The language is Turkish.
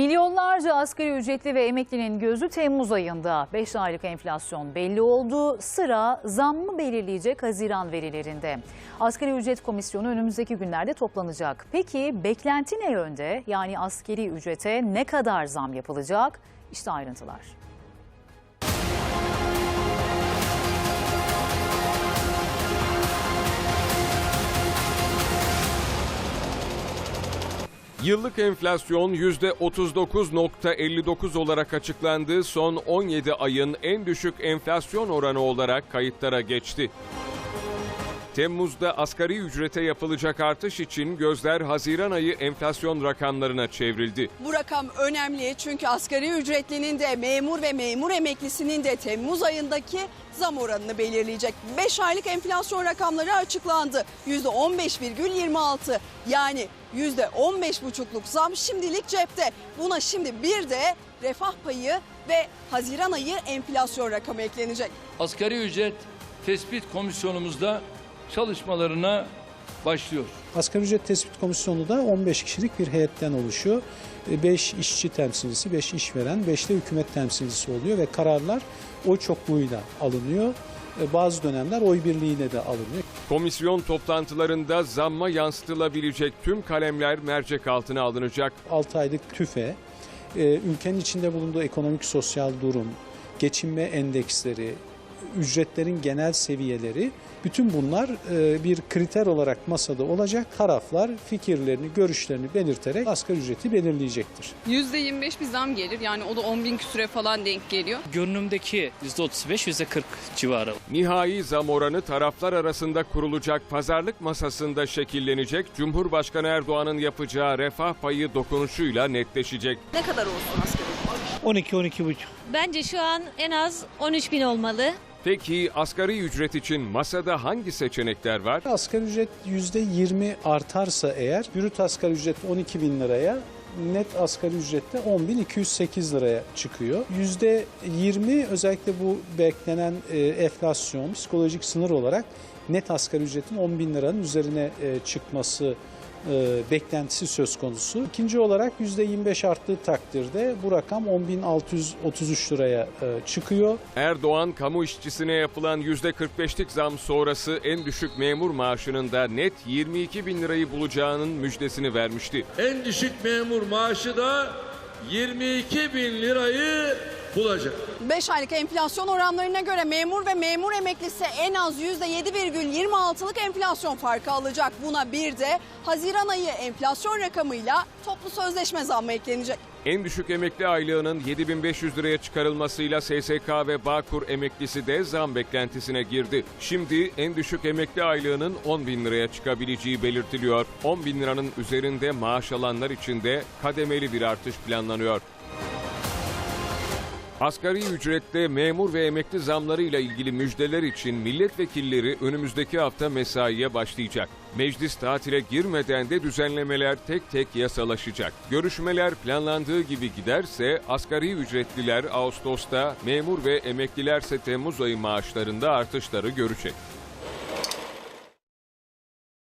Milyonlarca asgari ücretli ve emeklinin gözü Temmuz ayında 5 aylık enflasyon belli oldu. Sıra zam mı belirleyecek Haziran verilerinde. Asgari ücret komisyonu önümüzdeki günlerde toplanacak. Peki beklenti ne yönde? Yani asgari ücrete ne kadar zam yapılacak? İşte ayrıntılar. Yıllık enflasyon %39.59 olarak açıklandığı son 17 ayın en düşük enflasyon oranı olarak kayıtlara geçti. Temmuz'da asgari ücrete yapılacak artış için gözler Haziran ayı enflasyon rakamlarına çevrildi. Bu rakam önemli çünkü asgari ücretlinin de memur ve memur emeklisinin de Temmuz ayındaki zam oranını belirleyecek. 5 aylık enflasyon rakamları açıklandı. %15,26 yani %15,5'luk zam şimdilik cepte. Buna şimdi bir de refah payı ve Haziran ayı enflasyon rakamı eklenecek. Asgari ücret tespit komisyonumuzda çalışmalarına başlıyor. Asgari ücret tespit komisyonu da 15 kişilik bir heyetten oluşuyor. 5 işçi temsilcisi, 5 işveren, 5 de hükümet temsilcisi oluyor ve kararlar oy çokluğuyla alınıyor. E, Bazı dönemler oy birliğiyle de alınıyor. Komisyon toplantılarında zamma yansıtılabilecek tüm kalemler mercek altına alınacak. 6 aylık tüfe, e, ülkenin içinde bulunduğu ekonomik sosyal durum, geçinme endeksleri, ücretlerin genel seviyeleri bütün bunlar e, bir kriter olarak masada olacak. Taraflar fikirlerini, görüşlerini belirterek asgari ücreti belirleyecektir. %25 bir zam gelir. Yani o da 10 bin küsüre falan denk geliyor. Görünümdeki %35, %40 civarı. Nihai zam oranı taraflar arasında kurulacak pazarlık masasında şekillenecek. Cumhurbaşkanı Erdoğan'ın yapacağı refah payı dokunuşuyla netleşecek. Ne kadar olsun asgari? 12-12,5. Bence şu an en az 13 bin olmalı. Peki asgari ücret için masada hangi seçenekler var? Asgari ücret %20 artarsa eğer, brüt asgari ücret 12 bin liraya, net asgari ücrette 10.208 liraya çıkıyor. %20 özellikle bu beklenen e, enflasyon psikolojik sınır olarak net asgari ücretin 10 bin liranın üzerine e, çıkması e, beklentisi söz konusu. İkinci olarak %25 arttığı takdirde bu rakam 10.633 liraya e, çıkıyor. Erdoğan kamu işçisine yapılan %45'lik zam sonrası en düşük memur maaşının da net 22 bin lirayı bulacağının müjdesini vermişti. En düşük memur maaşı da 22 bin lirayı bulacak. 5 aylık enflasyon oranlarına göre memur ve memur emeklisi en az %7,26'lık enflasyon farkı alacak. Buna bir de Haziran ayı enflasyon rakamıyla toplu sözleşme zammı eklenecek. En düşük emekli aylığının 7500 liraya çıkarılmasıyla SSK ve Bağkur emeklisi de zam beklentisine girdi. Şimdi en düşük emekli aylığının 10 bin liraya çıkabileceği belirtiliyor. 10 bin liranın üzerinde maaş alanlar için de kademeli bir artış planlanıyor. Asgari ücrette memur ve emekli zamlarıyla ilgili müjdeler için milletvekilleri önümüzdeki hafta mesaiye başlayacak. Meclis tatile girmeden de düzenlemeler tek tek yasalaşacak. Görüşmeler planlandığı gibi giderse asgari ücretliler Ağustos'ta, memur ve emeklilerse Temmuz ayı maaşlarında artışları görecek.